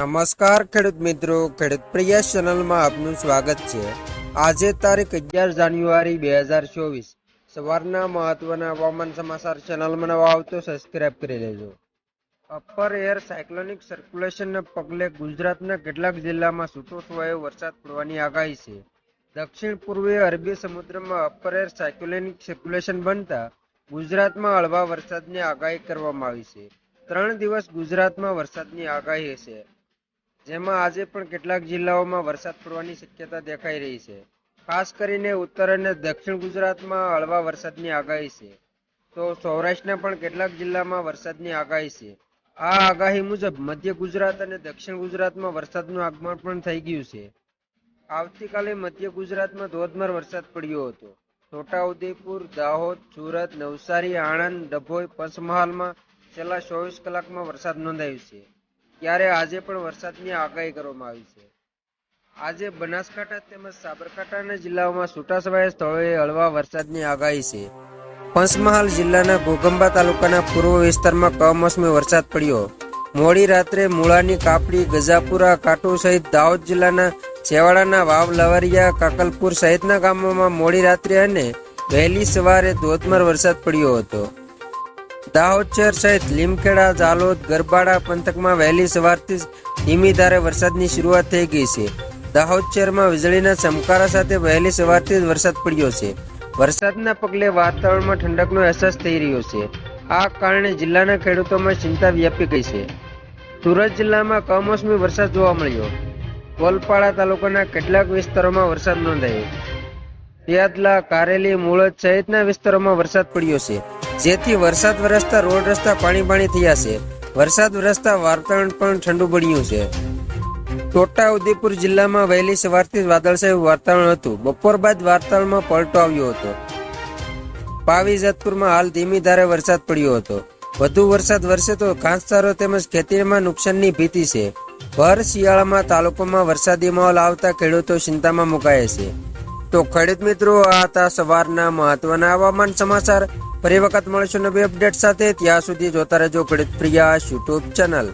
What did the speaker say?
નમસ્કાર ખેડૂત મિત્રો, ખેડૂત પ્રિય ચેનલમાં આપનું સ્વાગત છે. આજે તારીખ અગિયાર જાન્યુઆરી બે હજાર ચોવીસ. સવારના મહત્વના હવામાન સમાચાર ચેનલમાં નવા આવતો સબસ્ક્રાઇબ કરી લેજો અપર એર સાયક્લોનિક સર્ક્યુલેશનને પગલે ગુજરાતના કેટલાક જિલ્લામાં છૂટોછવાયો વરસાદ પડવાની આગાહી છે. દક્ષિણ પૂર્વીય અરબી સમુદ્રમાં અપર એર સાયક્લોનિક સર્ક્યુલેશન બનતા ગુજરાતમાં હળવા વરસાદની આગાહી કરવામાં આવી છે. ત્રણ દિવસ ગુજરાતમાં વરસાદની આગાહી છે જેમાં આજે પણ કેટલાક જિલ્લાઓમાં વરસાદ પડવાની શક્યતા દેખાઈ રહી છે. ખાસ કરીને ઉત્તર અને દક્ષિણ ગુજરાતમાં હળવા વરસાદની આગાહી છે. તો સૌરાષ્ટ્રના પણ કેટલાક જિલ્લામાં વરસાદની આગાહી છે. આ આગાહી મુજબ મધ્ય ગુજરાત અને દક્ષિણ ગુજરાતમાં વરસાદનું આગમન પણ થઈ ગયું છે. આવતીકાલે મધ્ય ગુજરાતમાં ધોધમાર વરસાદ પડ્યો હતો. છોટાઉદેપુર, દાહોદ, સુરત, નવસારી, આણંદ, ડભોઈ, પંચમહાલમાં છેલ્લા ચોવીસ કલાકમાં વરસાદ નોંધાયો છે. ત્યારે આજે પણ વરસાદની આગાહી કરવામાં આવી છે. આજે બનાસકાંઠા તેમજ સાબરકાંઠાના જિલ્લાઓમાં છૂટાછવાયા સ્થળોએ હળવા વરસાદની આગાહી છે. પંચમહાલ જિલ્લાના ગોગંબા તાલુકાના પૂર્વ વિસ્તારમાં કમોસમી વરસાદ પડ્યો. મોડી રાત્રે મૂળાની કાપડી, ગજાપુરા કાટુ સહિત દાહોદ જિલ્લાના છેવાડાના વાવ, લવરિયા, કાકલપુર સહિતના ગામોમાં મોડી રાત્રે અને વહેલી સવારે ધોધમાર વરસાદ પડ્યો હતો. દાહોદ સહિત લીમખેડા જાલોદ ગરબાડા પંથકમાં વહેલી સવારથી ધીમી ધારે વરસાદની શરૂઆત થઈ ગઈ છે. દાહોદ વીજળીના ચમકારા સાથે વહેલી સવારથી જ વરસાદ પડ્યો છે. વરસાદના પગલે વાતાવરણમાં ઠંડકનો અહેસાસ થઈ રહ્યો છે. આ કારણે જિલ્લાના ખેડૂતોમાં ચિંતા વ્યાપી ગઈ છે. સુરત જિલ્લામાં કમોસમી વરસાદ જોવા મળ્યો. કોલપાડા તાલુકાના કેટલાક વિસ્તારોમાં વરસાદ નોંધાયો. પિયાદલા કારેલી, મૂળદ સહિતના વિસ્તારોમાં વરસાદ પડ્યો છે. જેથી વરસાદ વરસતા રોડ રસ્તા પાણી પાણી થયા છે. વરસાદ વરસતા વાતાવરણ પણ ઠંડુ બન્યું છે. છોટા ઉદેપુર જિલ્લામાં વહેલી સવારથી વાદળછાયું વાતાવરણ હતું. બપોર બાદ વાતાવરણમાં પલટો આવ્યો હતો. પાવી જેતપુરમાં હાલ ધીમી ધારે વરસાદ પડ્યો હતો. વધુ વરસાદ વરસે તો ઘાસચારો તેમજ ખેતીમાં નુકસાનની ભીતિ છે. ભર શિયાળામાં તાલુકામાં વરસાદી માહોલ આવતા ખેડૂતો ચિંતામાં મુકાયા છે. તો ખેડૂત મિત્રો, આ હતા સવારના મહત્વના હવામાન સમાચાર. ફરી વખત મળીશું નવી અપડેટ સાથે. ત્યાં સુધી જોતા રહેજો ગણિત પ્રિયા યુટ્યુબ ચેનલ